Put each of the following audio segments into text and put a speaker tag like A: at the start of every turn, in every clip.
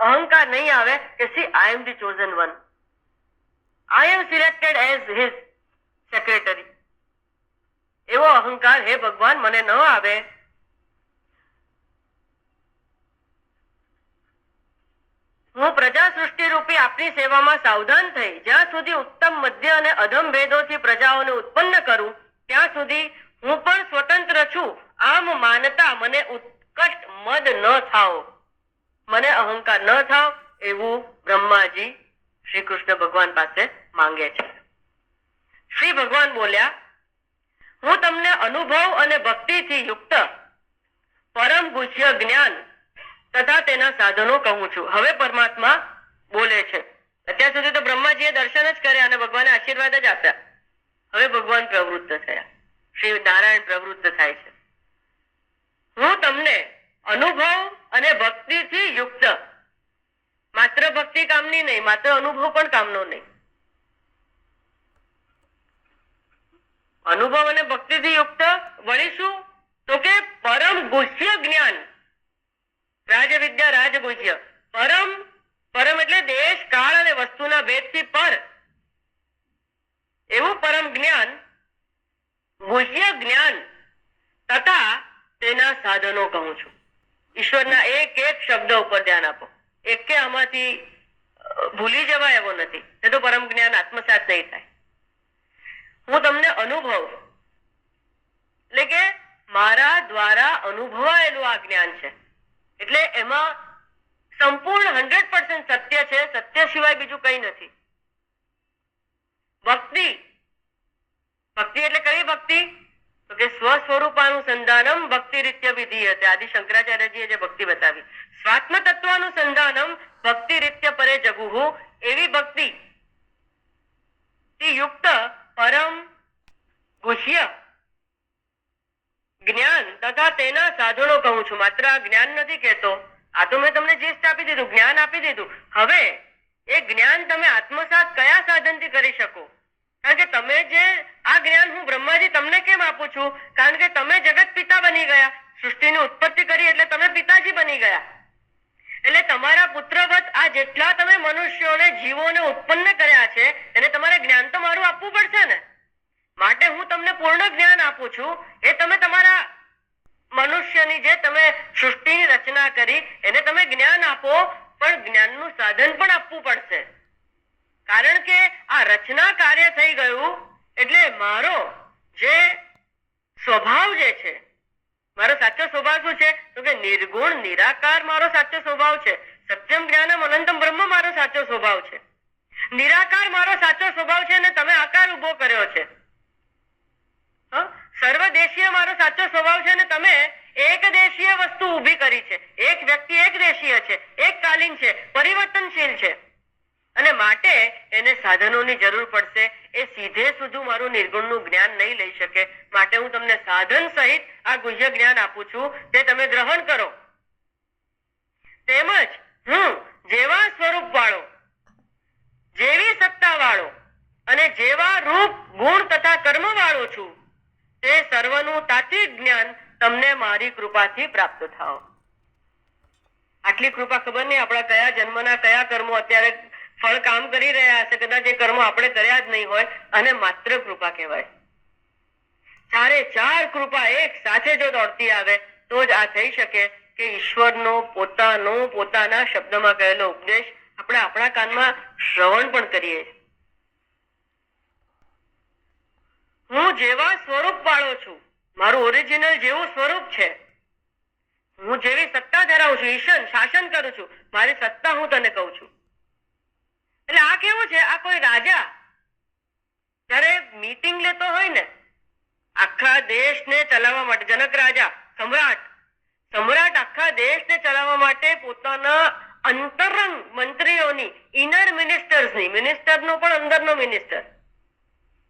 A: અહંકાર નહીં આવે કે see I am the chosen one I am selected as his secretary એવો અહંકાર હે ભગવાન, મને ન આવે. હું પ્રજા સૃષ્ટિ રૂપી આપની સેવામાં સાવધાન થઈ, જ્યાં સુધી ઉત્તમ મધ્ય અને અધમ ભેદોથી પ્રજાઓને ઉત્પન્ન કરું, ત્યાં સુધી હું પણ સ્વતંત્ર છું. આમ માનતા મને ઉત્કટ મદ ન થાઓ. મને અહંકાર ન થાવ એવું બ્રહ્માજી શ્રી કૃષ્ણ ભગવાન પાસે માંગે છે. શ્રી ભગવાન બોલ્યા, હું તમને અનુભવ અને ભક્તિથી યુક્ત પરમ ગુજ્ય જ્ઞાન તથા તેના સાધનો કહું છું. હવે પરમાત્મા બોલે છે. અત્યાર સુધી તો બ્રહ્માજીએ દર્શન જ કર્યા અને ભગવાને આશીર્વાદ જ આપ્યા. હવે ભગવાન પ્રવૃત્ત થયા. શ્રી નારાયણ પ્રવૃત્ત થાય છે. હું તમને અનુભવ અને ભક્તિથી યુક્ત. માત્ર ભક્તિ કામની નહીં, માત્ર અનુભવ પણ કામનો નહીં. અનુભવ અને ભક્તિથી યુક્ત વળી શું? તો કે પરમ ગુહ્ય જ્ઞાન. રાજ વિદ્યા રાજ રાજગુહ્ય. પરમ પરમ એટલે દેશ, કાળ અને વસ્તુના ભેદથી પર. એવું પરમ જ્ઞાન, ગુહ્ય જ્ઞાન તથા તેના સાધનો કહું છું. ઈશ્વરના એક એક શબ્દ ઉપર ધ્યાન આપો. એકે આમાંથી ભૂલી જવાય એવો નથી. તો પરમ જ્ઞાન આત્મસાત નહીં થાય. હું તમને અનુભવ. એટલે કે મારા દ્વારા અનુભવાયેલું આ જ્ઞાન છે. એટલે એમાં સંપૂર્ણ હંડ્રેડ પર્સન્ટ સત્ય છે. સત્ય સિવાય બીજું કંઈ નથી. ભક્તિ. ભક્તિ એટલે કઈ ભક્તિ? તો કે સ્વ સ્વરૂપાનુસંધાનમ ભક્તિ રીત્ય વિધિ હતી આદિ શંકરાચાર્યજીએ જે ભક્તિ બતાવી. સ્વાત્મ તત્વાનુસંધાનમ ભક્તિ રીત્ય પરે જગુહુ. એવી ભક્તિ યુક્ત પરમ ગુષ્ય જ્ઞાન તથા તેના સાધનો કહું છું. માત્ર આ જ્ઞાન નથી કહેતો. આ તો મેં તમને જીસ્ટ આપી દીધું, જ્ઞાન આપી દીધું. હવે એ જ્ઞાન તમે આત્મસાત કયા સાધનથી કરી શકો? કારણ કે તમે જે આ જ્ઞાન હું બ્રહ્માજી તમને કેમ આપું છું? કારણ કે તમે જગત પિતા બની ગયા. સૃષ્ટિની ઉત્પત્તિ કરી એટલે તમે પિતાજી બની ગયા. એટલે તમારા પુત્રવત આ જેટલા તમે મનુષ્યોને, જીવોને ઉત્પન્ન કર્યા છે, એને તમારે જ્ઞાન તો મારું આપવું પડશે ને? માટે હું તમને પૂર્ણ જ્ઞાન આપું છું. એ તમે તમારા મનુષ્યની જે તમે સૃષ્ટિની રચના કરી, એને તમે જ્ઞાન આપો. પણ જ્ઞાનનું સાધન પણ આપવું પડશે. કારણ કે આ રચના કાર્ય થઈ ગયું એટલે મારો જે સ્વભાવ જે છે, મારો સાચો સ્વભાવ શું છે? તો કે નિર્ગુણ, નિરાકાર મારો સાચો સ્વભાવ છે. સત્યમ જ્ઞાનમ અનંતમ બ્રહ્મ મારો સાચો સ્વભાવ છે. નિરાકાર મારો સાચો સ્વભાવ છે અને તમે આકાર ઊભો કર્યો છે? સર્વદેશીય મારો સાચો સ્વભાવ છે અને તમે એક દેશીય વસ્તુ ઊભી કરી છે. એક વ્યક્તિ એક દેશીય છે. એક કાલીન છે. પરિવર્તનશીલ છે. અને માટે એને સાધનોની જરૂર પડશે. એ સીધે સુધું મારું નિર્ગુણનું જ્ઞાન નહીં લઈ શકે. માટે હું તમને સાધન સહિત આ ગુહ્ય જ્ઞાન આપું છું તે તમે ગ્રહણ કરો. તેમજ હું જેવા સ્વરૂપ વાળો જેવી સત્તા વાળો અને જેવા રૂપ, ગુણ તથા કર્મ વાળો છું, તે સર્વનું તાત્વિક જ્ઞાન તમને મારી કૃપાથી પ્રાપ્ત થાવ. આટલી કૃપા ખબર નહીં આપણા કયા જન્મના કયા કર્મો અત્યારે ફળ કામ કરી રહ્યા હશે, કદાચ એ કર્મો આપણે કર્યા જ નહીં હોય, અને માત્ર કૃપા કહેવાય. ચારે ચાર કૃપા એક સાથે જો દોડતી આવે, તો જ આ થઈ શકે કે ઈશ્વરનો પોતાનો પોતાના શબ્દમાં કહેલો ઉપદેશ આપણે આપણા કાનમાં શ્રવણ પણ કરીએ. હું જેવા સ્વરૂપ વાળો છું, મારું ઓરિજિનલ જેવું સ્વરૂપ છે. હું જેવી સત્તા ધરાવું છું ઈશન શાસન કરું છું, મારી સત્તા હું તને કહું છું. એટલે આ કેવું છે? આ કોઈ રાજા? જયારે મીટિંગ લેતો હોય ને, આખા દેશને ચલાવવા માટે, જનક રાજા, સમ્રાટ સમ્રાટ આખા દેશને ચલાવવા માટે પોતાના અંતરંગ મંત્રીઓની ઇનર મિનિસ્ટર્સની મિનિસ્ટરનો પણ અંદરનો મિનિસ્ટર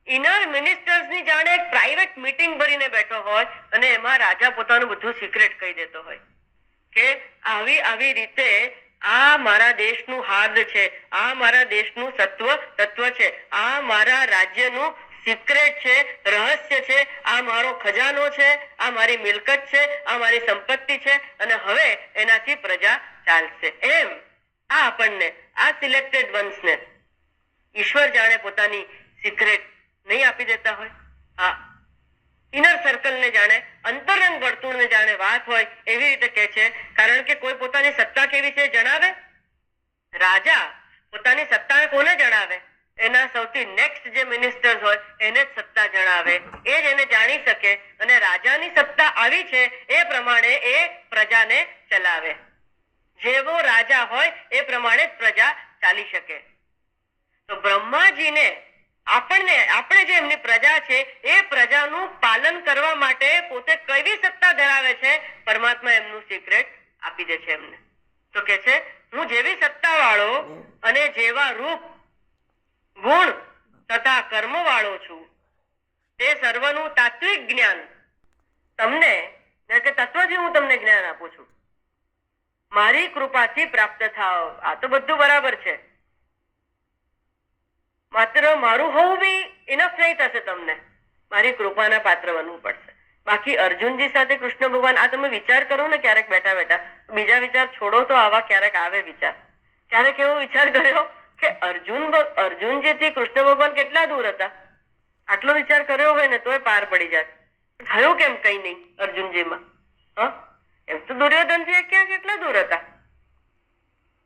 A: ઇનર મિનિસ્ટર્સની જાણે એક પ્રાઇવેટ મીટિંગ ભરીને બેઠો હોય અને એમાં રાજા પોતાનું બધું સિક્રેટ કહી દેતો હોય કે આવી આવી રીતે આ મારા દેશનું હાર્દ છે. આ મારા દેશનું સત્વ, તત્વ છે. આ મારા રાજ્યનું સિક્રેટ છે, રહસ્ય છે. આ મારો ખજાનો છે, આ મારી મિલકત છે, આ મારી સંપત્તિ છે અને હવે એનાથી પ્રજા ચાલશે. એમ આ આપણને, આ સિલેક્ટેડ વંશને ઈશ્વર જાણે પોતાની સિક્રેટ નહીં આપી દેતા હોય. હા. ઇનર સર્કલને જાણે, અંતરંગ વર્તુળને જાણે વાત હોય એવી રીતે કહે છે. કારણ કે કોઈ પોતાની સત્તા કેવી છે જણાવે? રાજા પોતાની સત્તા કોને જણાવે? એના સૌથી નેક્સ્ટ જે મિનિસ્ટર્સ હોય, એને જ સત્તા જણાવે. એ જ એને જાણી શકે અને રાજાની સત્તા આવી છે એ પ્રમાણે એ પ્રજાને ચલાવે. જેવો રાજા હોય, એ પ્રમાણે પ્રજા ચાલી શકે. તો બ્રહ્માજીને આપણને, આપણે જે એમની પ્રજા છે, એ પ્રજાનું પાલન કરવા માટે પોતે કેવી સત્તા ધરાવે છે, પરમાત્મા એમનું સિક્રેટ આપી દે છે એમને. તો કે છે, હું જેવી સત્તા વાળો અને જેવા રૂપ, ગુણ તથા કર્મ વાળો છું, તે સર્વનું તાત્વિક જ્ઞાન. તમને કે તત્વથી હું તમને જ્ઞાન આપું છું. મારી કૃપાથી પ્રાપ્ત થાવ આ તો બધું બરાબર છે. માત્ર મારું હોવું બી ઇનફ નહીં થશે તમને. મારી કૃપાના પાત્ર બનવું પડશે. બાકી અર્જુનજી સાથે કૃષ્ણ ભગવાન, આ તમે વિચાર કરો ને ક્યારેક બેઠા બેઠા. બીજા વિચાર છોડો તો આવા ક્યારેક આવે વિચાર. ક્યારેક એવો વિચાર કર્યો કે અર્જુન અર્જુનજીથી કૃષ્ણ ભગવાન કેટલા દૂર હતા? આટલો વિચાર કર્યો હોય ને તોય પાર પડી જાય. થયું કેમ કઈ નહીં અર્જુનજીમાં? હા? એમ તો દુર્યોધનથી ક્યાં કેટલા દૂર હતા?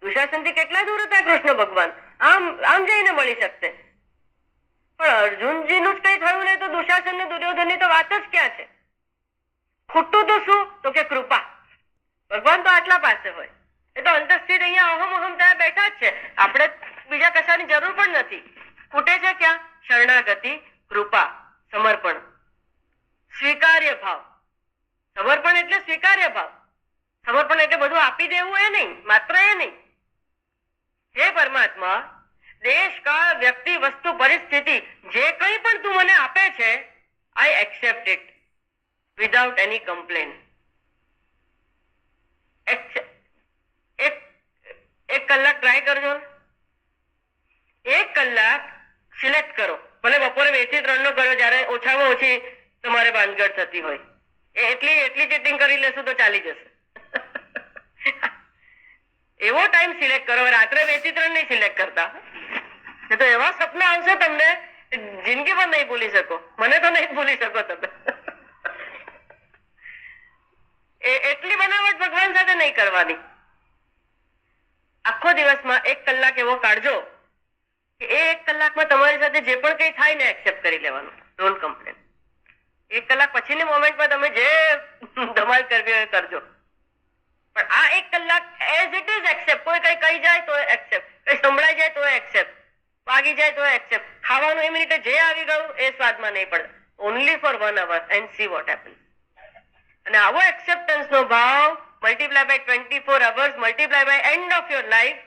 A: દુશાસનથી કેટલા દૂર હતા કૃષ્ણ ભગવાન? આમ આમ જઈને મળી શકશે. પણ અર્જુનજીનું જ કઈ થયું નહીં તો દુશાસન ને દુર્યોધનની તો વાત જ ક્યાં છે? ખોટું તો શું? તો કે કૃપા. ભગવાન તો આટલા પાસે હોય. એ તો અંતસ્થિત અહીંયા અહમ અહમ ત્યાં બેઠા જ છે. આપણે બીજા કશાની જરૂર પણ નથી. ખૂટે છે ક્યાં? શરણાગતિ, કૃપા, સમર્પણ. સ્વીકાર્ય ભાવ. સમર્પણ એટલે સ્વીકાર્ય ભાવ. સમર્પણ એટલે બધું આપી દેવું એ નહીં, માત્ર એ નહીં. હે પરમાત્મા, દેશ કાળ વ્યક્તિ વસ્તુ પરિસ્થિતિ જે કંઈ પણ તું મને આપે છે I accept it without any complain એક કલાક ટ્રાય કરજો. એક કલાક સિલેક્ટ કરો. ભલે બપોરે બેથી ત્રણ નો કરો જ્યારે ઓછામાં ઓછી તમારે બાંધગઢ થતી હોય. એટલી એટલી ચીટિંગ કરી લેશું તો ચાલી જશે. એવો ટાઈમ સિલેક્ટ કરો, રાત્રે બેથી ત્રણ નહીં સિલેક્ટ કરતા. તો એવા સપના આવશે તમને, જિંદગી પણ નહીં ભૂલી શકો. મને તો નહીં ભૂલી શકો તમે. એટલી બનાવટ ભગવાન સાથે નહીં કરવાની. આખો દિવસમાં એક કલાક એવો કાઢજો કે એ એક કલાકમાં તમારી સાથે જે પણ કંઈ થાય ને એક્સેપ્ટ કરી લેવાનું. ડોન્ટ કમ્પ્લેન એક કલાક પછીની મોમેન્ટમાં તમે જે ધમાલ કરવી હોય કરજો. પણ આ એક કલાક એઝ ઇટ ઇઝ એક્સેપ્ટ કોઈ કઈ કહી જાય તો એક્સેપ્ટ કઈ સંભળાઈ જાય તો એક્સેપ્ટ વાગી જાય તો એક્સેપ્ટ ખાવાનું એ મિનિટે જે આવી ગયું એ સ્વાદમાં નહીં પડે. Only for one hour and see what happen અને આવો એક્સેપ્ટન્સ નો ભાવ multiply by twenty four hours multiply by end of your life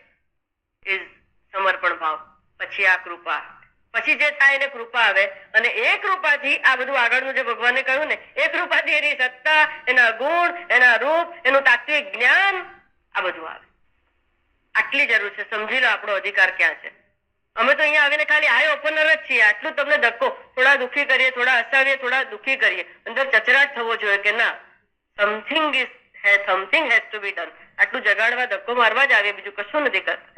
A: is સમર્પણ ભાવ. પછી આ કૃપા. પછી જે થાય એને કૃપા આવે. અને એ કૃપાથી આ બધું આગળનું જે ભગવાને કહ્યું ને, એ કૃપાથી એની સત્તા, એના ગુણ, એના રૂપ, એનું તાત્વિક જ્ઞાન આ બધું આવે. આટલી જરૂર છે. સમજી લો આપણો અધિકાર ક્યાં છે. અમે તો અહીંયા આવીને ખાલી આય ઓપનર જ છીએ. આટલું તમને ધક્કો. થોડા દુઃખી કરીએ, થોડા હસાવીએ, થોડા દુઃખી કરીએ. અંદર ચચરાટ થવો જોઈએ કે ના? સમથિંગ ઇઝ હે something has to be done આટલું જગાડવા, ધક્કો મારવા જ આવીએ. બીજું કશું નથી કરતા.